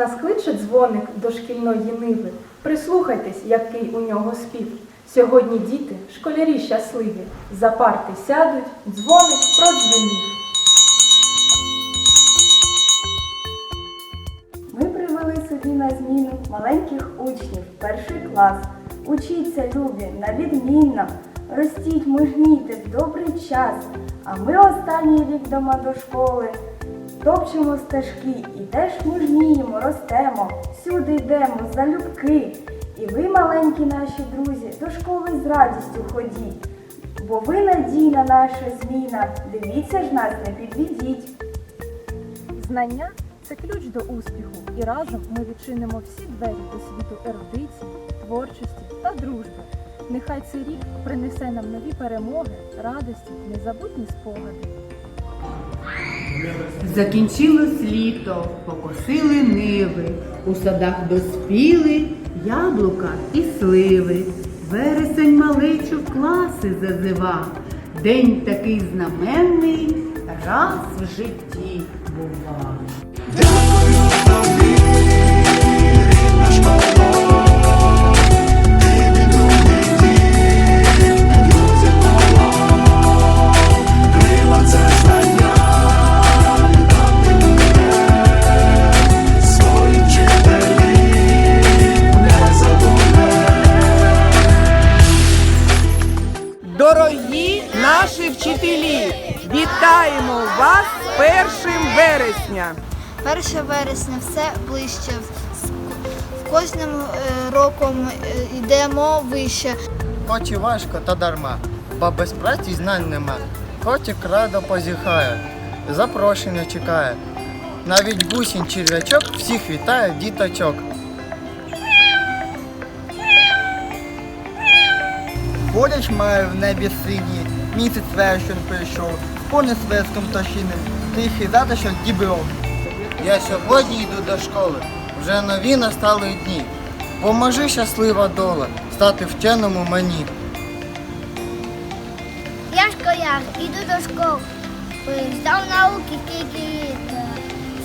Нас кличе дзвоник до шкільної ниви. Прислухайтесь, який у нього спів. Сьогодні діти, школярі щасливі, за парти сядуть, дзвоник продзвенів. Ми привели собі на зміну маленьких учнів, перший клас. Учіться, любі, на відмінно, ростіть, мужніте в добрий час. А ми останній рік дома до школи. Топчемо стежки і теж мужніємо, ростемо, всюди йдемо, залюбки. І ви, маленькі наші друзі, до школи з радістю ходіть. Бо ви надійна наша зміна, дивіться ж нас, не підведіть. Знання це ключ до успіху, і разом ми відчинимо всі двері до світу ерудиції, творчості та дружби. Нехай цей рік принесе нам нові перемоги, радості, незабутні спогади. Закінчилось літо, покосили ниви, у садах доспіли яблука і сливи. Вересень малечу в класи зазива. День такий знаменний раз в житті бува. Дорогі наші вчителі, вітаємо вас з 1 вересня. 1 вересня все ближче. З кожним е, роком е, йдемо вище. Хоч і важко, та дарма, бо без праці знань нема. Котик радо позіхає, запрошення чекає. Навіть бусін черв'ячок всіх вітає діточок. Поляч має в небі синій, місяць вершин прийшов, пони свиском тощиним, тихий затишок дібров. Я сьогодні йду до школи, вже нові настали дні. Поможи щаслива доля, стати вченому мені. Я школяр, іду до школи. Здав науки скільки літ.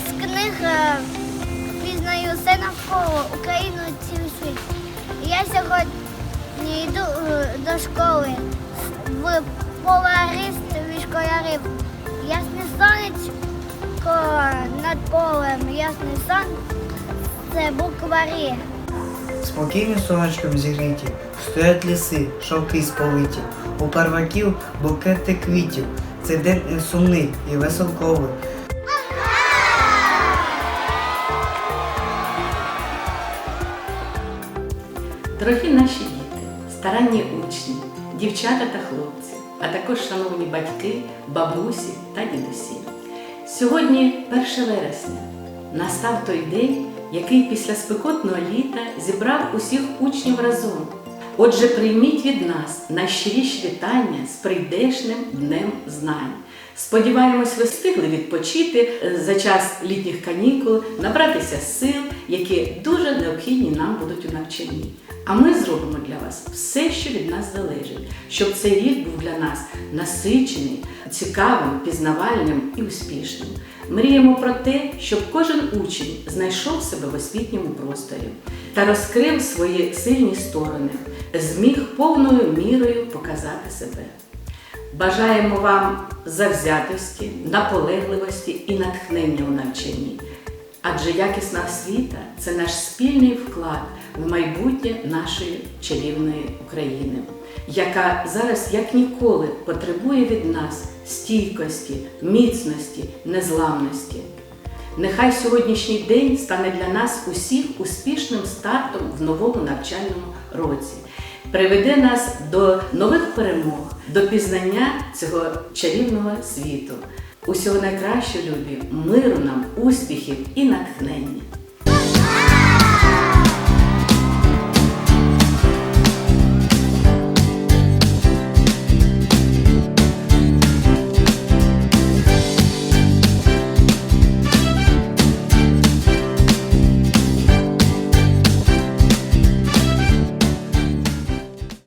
З книг пізнаю все навколо Україну цілий світ. Я сьогодні йду е, до школи в поларистові школярів. Ясне сонечко над полем, ясний сон це букварі. Спокійним сонечком зігріті, стоять ліси, шовки сполиті. У перваків букети квітів. Цей день не сумний і веселковий. Дорогі наші старанні учні, дівчата та хлопці, а також шановні батьки, бабусі та дідусі. Сьогодні 1 вересня. Настав той день, який після спекотного літа зібрав усіх учнів разом. Отже, прийміть від нас найщиріші вітання з прийдешним днем знань. Сподіваємось, ви встигли відпочити е, за час літніх канікул, набратися сил, які дуже необхідні нам будуть у навчанні. А ми зробимо для вас все, що від нас залежить, щоб цей рік був для нас насичений, цікавим, пізнавальним і успішним. Мріємо про те, щоб кожен учень знайшов себе в освітньому просторі та розкрив свої сильні сторони, зміг повною мірою показати себе. Бажаємо вам завзятості, наполегливості і натхнення у навчанні. Адже якісна освіта це наш спільний вклад в майбутнє нашої чарівної України, яка зараз як ніколи потребує від нас стійкості, міцності, незламності. Нехай сьогоднішній день стане для нас усіх успішним стартом в новому навчальному році, приведе нас до нових перемог, до пізнання цього чарівного світу. Усього найкращого, любі, миру нам, успіхів і натхнення.